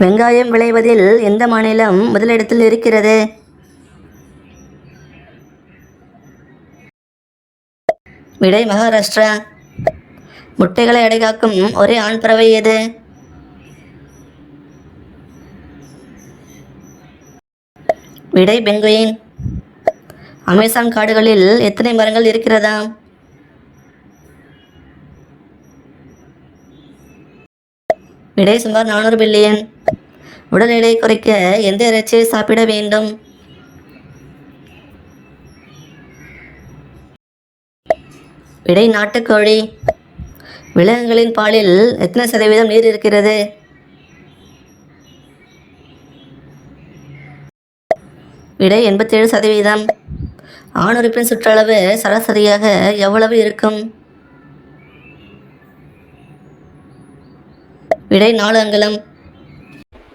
வெங்காயம் விளைவதில் எந்த மாநிலம் முதலிடத்தில் இருக்கிறது? விடை மகாராஷ்டிரா. முட்டைகளை அடைகாக்கும் ஒரே ஆண் பறவை எது? விடை பெங்குயின். அமேசான் காடுகளில் எத்தனை மரங்கள் இருக்கிறதா? விடை சுமார் நானூறு பில்லியன். உடல் எடை குறைக்க எந்த இறைச்சியை சாப்பிட வேண்டும்? விடை நாட்டுக்கோழி. விலங்குகளின் பாலில் எத்தனை சதவீதம் நீர் இருக்கிறது? விடை எண்பத்தேழு சதவீதம். ஆணுறுப்பின் சுற்றளவு சராசரியாக எவ்வளவு இருக்கும்? விடை நாலு அங்குலம்.